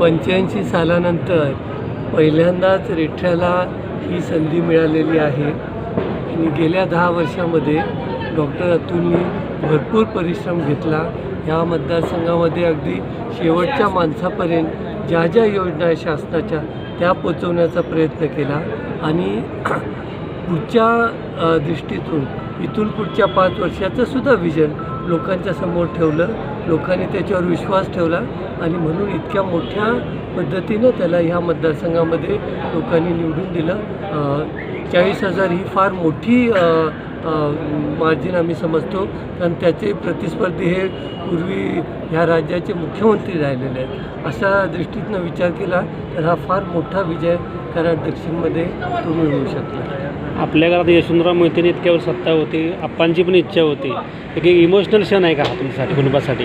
पंच्याऐंशी सालानंतर पहिल्यांदाच रेठ्याला ही संधी मिळालेली आहे. आणि गेल्या दहा वर्षामध्ये डॉक्टर अतुलनी भरपूर परिश्रम घेतला. ह्या मतदारसंघामध्ये अगदी शेवटच्या माणसापर्यंत ज्या ज्या योजना आहे शासनाच्या त्या पोचवण्याचा प्रयत्न केला. आणि पुढच्या दृष्टीतून इथून पुढच्या पाच वर्षाचं सुद्धा विजन लोकांच्या समोर ठेवलं. लोकांनी त्याच्यावर विश्वास ठेवला आणि म्हणून इतक्या मोठ्या पद्धतीनं त्याला ह्या मतदारसंघामध्ये लोकांनी निवडून दिलं. चाळीस हजार ही फार मोठी मार्जिन आम्ही समजतो. कारण त्याचे प्रतिस्पर्धी हे पूर्वी ह्या राज्याचे मुख्यमंत्री राहिलेले आहेत. अशा दृष्टीतनं विचार केला तर हा फार मोठा विजय कराड दक्षिणमध्ये तो मिळवू शकला. आपल्या घरात यशवंतराव मोहितेने इतक्यावर सत्ता होती. आप्पांची पण इच्छा होती. एक इमोशनल क्षण आहे का हा तुमच्यासाठी कुटुंबासाठी?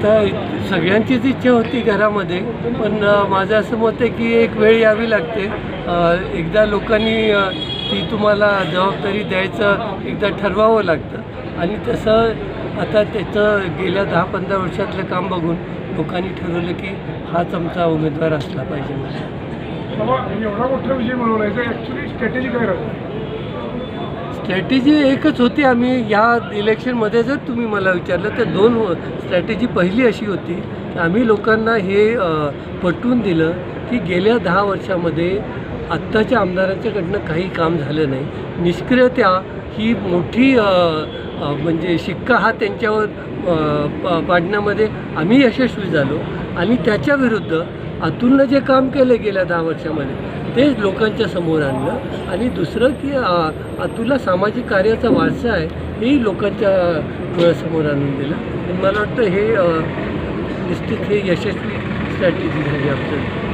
आता सगळ्यांचीच इच्छा होती घरामध्ये पण माझं असं मत आहे की एक वेळ यावी लागते. एकदा लोकांनी ती तुम्हाला जबाबदारी द्यायचं एकदा ठरवावं लागतं. आणि तसं आता त्याचं गेल्या दहा पंधरा वर्षातलं काम बघून लोकांनी ठरवलं की हाच आमचा उमेदवार असला पाहिजे. एवढा मोठा विजय मिळवला ॲक्च्युली स्ट्रॅटेजी काय राहतो? स्ट्रॅटेजी एकच होती आम्ही. या इलेक्शनमध्ये जर तुम्ही मला विचारलं तर दोन हो- स्ट्रॅटेजी पहिली अशी होती की आम्ही लोकांना हे पटवून दिलं की गेल्या दहा वर्षामध्ये आत्ताच्या आमदारांच्याकडनं काही काम झालं नाही. निष्क्रियता ही मोठी म्हणजे शिक्का हा त्यांच्यावर पाडण्यामध्ये आम्ही यशस्वी झालो. आणि त्याच्या विरुद्ध अतुलनं जे काम केलं गेल्या दहा वर्षामध्ये तेच लोकांच्या समोर आणलं. आणि दुसरं की अतुलला सामाजिक कार्याचा वारसा आहे हेही लोकांच्या डोळ्यासमोर आणून दिलं. मला वाटतं हे निश्चित हे यशस्वी स्ट्रॅटेजी झाली आमचं.